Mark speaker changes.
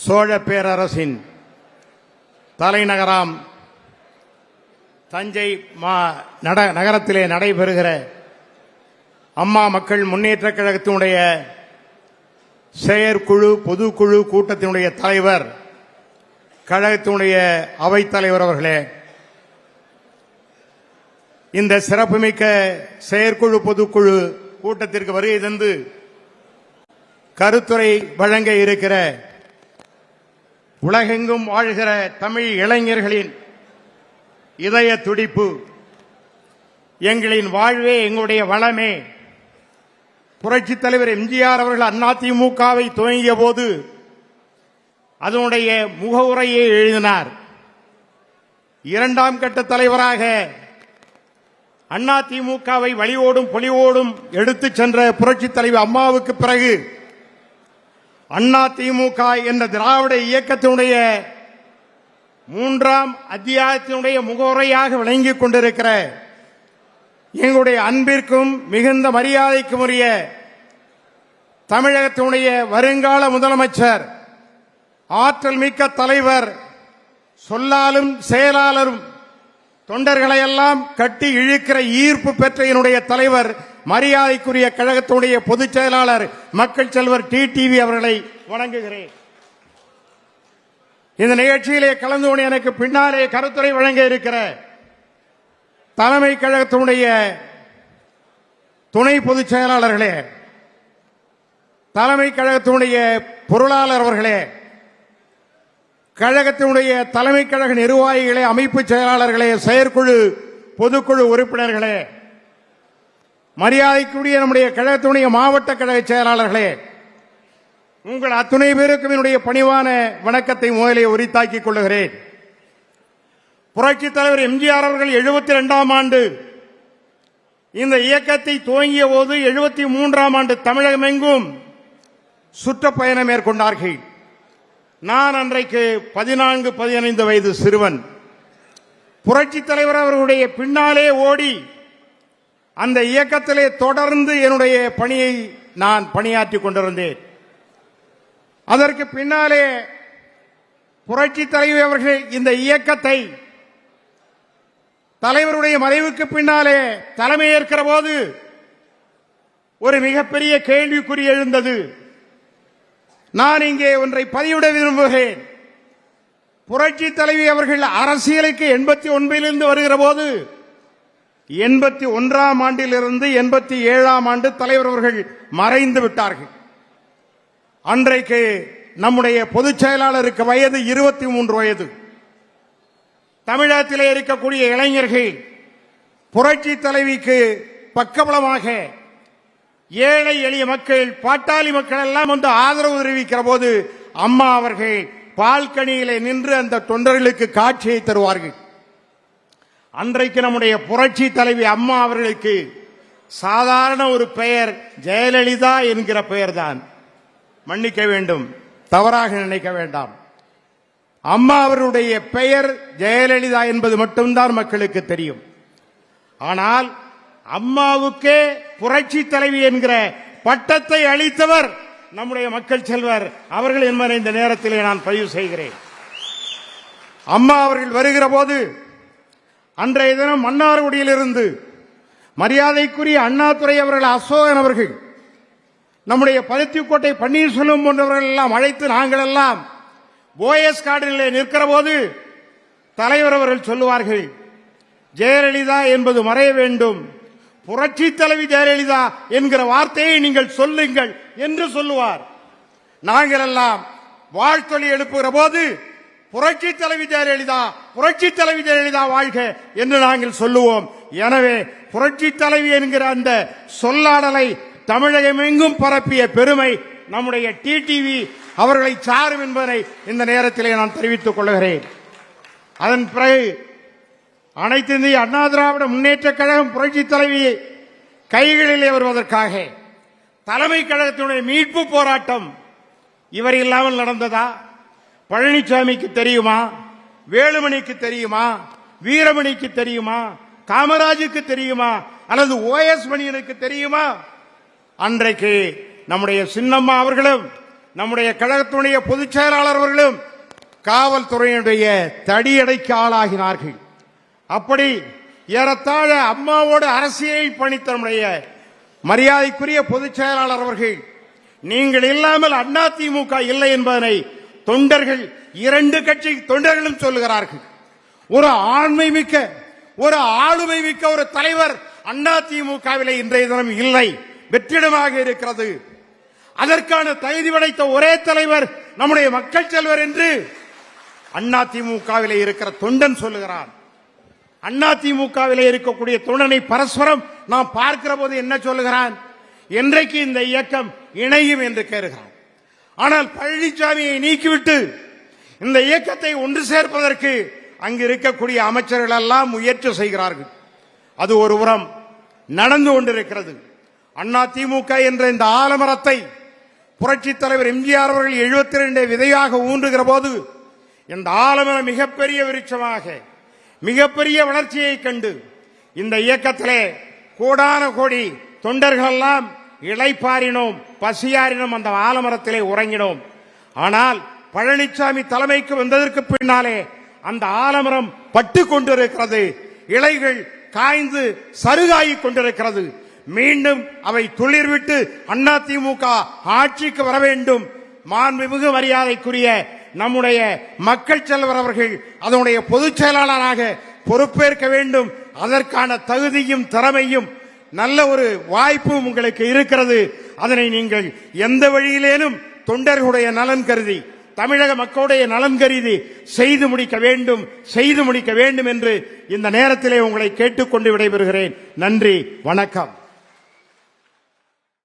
Speaker 1: சோழ பேரரசின் தலைநகராம் தஞ்சை மா நட நகரத்திலே நடைபெறுகிற அம்மா மக்கள் முன்னேற்ற கழகத்தினுடைய செயற்குழு பொதுக்குழு கூட்டத்தினுடைய தலைவர் கழகத்தினுடைய அவைத்தலைவர் அவர்களே. இந்த சிறப்புமிக்க செயற்குழு பொதுக்குழு கூட்டத்திற்கு வருகை தந்து கருத்துரை வழங்க இருக்கிற உலகெங்கும் வாழ்கிற தமிழ் இளைஞர்களின் இதய துடிப்பு எங்களின் வாழ்வே எங்களுடைய வளமே. புரட்சித் தலைவர் எம்ஜிஆர் அவர்கள் அதிமுகவை துவங்கிய போது அதனுடைய முகவுரையை எழுதினார். இரண்டாம் கட்ட தலைவராக அதிமுகவை வழியோடும் பொலிவோடும் எடுத்துச் சென்ற புரட்சித் தலைவர் அம்மாவுக்கு பிறகு அண்ணா திமுக என்ற திராவிட இயக்கத்தினுடைய மூன்றாம் அத்தியாயத்தினுடைய முகவுரையாக விளங்கிக் கொண்டிருக்கிற எங்களுடைய அன்பிற்கும் மிகுந்த மரியாதைக்கும் உரிய தமிழகத்தினுடைய வருங்கால முதலமைச்சர் ஆற்றல் மிக்க தலைவர் சொல்லாலும் செயலாளரும் தொண்டர்களையெல்லாம் கட்டி இழுக்கிற ஈர்ப்பு பெற்ற என்னுடைய தலைவர் மரியாதைக்குரிய கழகத்தினுடைய பொதுச் செயலாளர் மக்கள் செல்வர் டி டிவி அவர்களை வணங்குகிறேன். இந்த நிகழ்ச்சியிலே கலந்து கொண்டு எனக்கு பின்னாலே கருத்துரை வழங்க இருக்கிற தலைமை கழகத்தினுடைய துணை பொதுச் செயலாளர்களே தலைமை கழகத்தினுடைய பொருளாளர் அவர்களே கழகத்தினுடைய தலைமை கழக நிர்வாகிகளே அமைப்பு செயலாளர்களே செயற்குழு பொதுக்குழு உறுப்பினர்களே மரியாதைக்குரிய நம்முடைய கழகத்தினுடைய மாவட்ட கழக செயலாளர்களே உங்கள் அத்துணை பேருக்கும் என்னுடைய பணிவான வணக்கத்தை முதலே உரித்தாக்கிக் கொள்ளுகிறேன். புரட்சித் தலைவர் எம்ஜிஆர் அவர்கள் எழுபத்தி ரெண்டாம் ஆண்டு இந்த இயக்கத்தை துவங்கிய போது எழுபத்தி மூன்றாம் ஆண்டு தமிழகமெங்கும் சுற்றுப்பயணம் மேற்கொண்டார்கள். நான் அன்றைக்கு பதினான்கு பதினைந்து வயது சிறுவன். புரட்சித் தலைவர் அவர்களுடைய பின்னாலே ஓடி அந்த இயக்கத்திலே தொடர்ந்து என்னுடைய பணியை நான் பணியாற்றிக் கொண்டிருந்தேன். அதற்கு பின்னாலே புரட்சி தலைவர் அவர்கள் இந்த இயக்கத்தை தலைவருடைய மறைவுக்கு பின்னாலே தலைமையேற்கிற போது ஒரு மிகப்பெரிய கேள்விக்குறி எழுந்தது. நான் இங்கே ஒன்றை பதிவிட விரும்புகிறேன். புரட்சி தலைவி அவர்கள் அரசியலுக்கு எண்பத்தி ஒன்பதிலிருந்து வருகிற போது எண்பத்தி ஒன்றாம் ஆண்டிலிருந்து எண்பத்தி ஏழாம் ஆண்டு தலைவர் அவர்கள் மறைந்து விட்டார்கள். அன்றைக்கு நம்முடைய பொதுச் செயலாளருக்கு வயது இருபத்தி மூன்று வயது. தமிழகத்திலே இருக்கக்கூடிய இளைஞர்கள் புரட்சி தலைவிக்கு பக்கபலமாக ஏழை எளிய மக்கள் பாட்டாளி மக்கள் எல்லாம் வந்து ஆதரவு தெரிவிக்கிற போது அம்மா அவர்கள் பால்கனியிலே நின்று அந்த தொண்டர்களுக்கு காட்சியை தருவார்கள். அன்றைக்கு நம்முடைய புரட்சி தலைவி அம்மா அவர்களுக்கு சாதாரண ஒரு பெயர் ஜெயலலிதா என்கிற பெயர்தான். மன்னிக்க வேண்டும். தவறாக நினைக்க வேண்டாம். அம்மா அவருடைய பெயர் ஜெயலலிதா என்பது மட்டும்தான் மக்களுக்கு தெரியும். ஆனால் அம்மாவுக்கே புரட்சி தலைவி என்கிற பட்டத்தை அளித்தவர் நம்முடைய மக்கள் செல்வர் அவர்கள் என்பதை இந்த நேரத்திலே நான் பதிவு செய்கிறேன். அம்மா அவர்கள் வருகிற போது அன்றைய தினம் மன்னார்குடியிலிருந்து மரியாதைக்குரிய அண்ணாதுரை அவர்கள் அசோகன் அவர்கள் நம்முடைய பருத்திக்கோட்டை பன்னீர்செல்வம் போன்றவர்கள் எல்லாம் அழைத்து நாங்கள் எல்லாம் போயஸ் கார்டிலே நிற்கிற போது தலைவர் அவர்கள் சொல்லுவார்கள் ஜெயலலிதா என்பது மறைய வேண்டும். புரட்சி தலைவி ஜெயலலிதா என்கிற வார்த்தையை நீங்கள் சொல்லுங்கள் என்று சொல்லுவார். நாங்கள் எல்லாம் வாழ்த்தொலி எழுப்புகிற போது புரட்சி தலைவி ஜெயலலிதா புரட்சி தலைவி ஜெயலலிதா வாழ்க என்று நாங்கள் சொல்லுவோம். எனவே புரட்சி தலைவி என்கிற அந்த சொல்லாடலை தமிழகமெங்கும் பரப்பிய பெருமை நம்முடைய டிடிவி அவர்களை சாரும் என்பதை இந்த நேரத்திலே நான் தெரிவித்துக் கொள்கிறேன். அதன் பிறகு அனைத்து இந்திய அண்ணா திராவிட முன்னேற்ற கழகம் புரட்சி தலைவி கைகளிலே வருவதற்காக தலைமை கழகத்தினுடைய மீட்பு போராட்டம் இவர் இல்லாமல் நடந்ததா? பழனிசாமிக்கு தெரியுமா? வேலுமணிக்கு தெரியுமா? வீரமணிக்கு தெரியுமா? காமராஜுக்கு தெரியுமா? அல்லது ஓஎஸ் மணியனுக்கு தெரியுமா? அன்றைக்கு நம்முடைய சின்னம்மா அவர்களும் நம்முடைய கழகத்துடைய பொதுச் செயலாளர் அவர்களும் காவல்துறையினுடைய தடியடைக்கு ஆளாகினார்கள். அப்படி ஏறத்தாழ அம்மாவோடு அரசியல் பணித்த நம்முடைய மரியாதைக்குரிய பொதுச் செயலாளர் அவர்கள் நீங்கள் இல்லாமல் அதிமுக இல்லை என்பதனை தொண்டர்கள் இரண்டு கட்சி தொண்டர்களும் சொல்லுகிறார்கள். ஒரு ஆண்மை மிக்க ஒரு ஆளுமை மிக்க ஒரு தலைவர் அதிமுகவிலே இன்றைய தினம் இல்லை. வெற்றிடமாக இருக்கிறது. அதற்கான தகுதி படைத்த ஒரே தலைவர் நம்முடைய மக்கள் செல்வர் என்று அதிமுகவிலே இருக்கிற தொண்டன் சொல்லுகிறான் அதிமுகவிலே இருக்கக்கூடிய தொண்டனை பரஸ்பரம் நாம் பார்க்கிற போது என்ன சொல்லுகிறான்? என்றைக்கு இந்த இயக்கம் இணையும் என்று கேறுகிறான் ஆனால் பழனிசாமியை நீக்கிவிட்டு இந்த இயக்கத்தை ஒன்று சேர்ப்பதற்கு அங்கு இருக்கக்கூடிய அமைச்சர்கள் எல்லாம் முயற்சி செய்கிறார்கள். அது ஒரு உரம் நடந்து கொண்டிருக்கிறது. அண்ணா திமுக என்ற இந்த ஆலமரத்தை புரட்சி தலைவர் எம்ஜிஆர் அவர்கள் எழுபத்தி ரெண்டு விதையாக ஊன்றுகிற போது இந்த ஆலமரம் மிகப்பெரிய விருட்சமாக மிகப்பெரிய வளர்ச்சியை கண்டு இந்த இயக்கத்திலே கோடான கோடி தொண்டர்கள் எல்லாம் இளைப்பாறினோம் பசியாரினோம் அந்த ஆலமரத்திலே உறங்கினோம். ஆனால் பழனிசாமி தலைமைக்கு வந்ததற்கு பின்னாலே அந்த ஆலமரம் பட்டு கொண்டிருக்கிறது. இலைகள் காய்ந்து சருகாகிக் கொண்டிருக்கிறது. மீண்டும் அவை துளிர்விட்டு அதிமுக ஆட்சிக்கு வர வேண்டும். மாண்புமிகு மரியாதைக்குரிய நம்முடைய மக்கள் செல்வர் அவர்கள் அதனுடைய பொதுச் செயலாளராக பொறுப்பேற்க வேண்டும். அதற்கான தகுதியும் திறமையும் நல்ல ஒரு வாய்ப்பும் உங்களுக்கு இருக்கிறது. அதனை நீங்கள் எந்த வழியிலேனும் தொண்டர்களுடைய நலன் கருதி தமிழக மக்களுடைய நலன் கருதி செய்து முடிக்க வேண்டும் செய்து முடிக்க வேண்டும் என்று இந்த நேரத்திலே உங்களை கேட்டுக்கொண்டு விடைபெறுகிறேன். நன்றி வணக்கம்.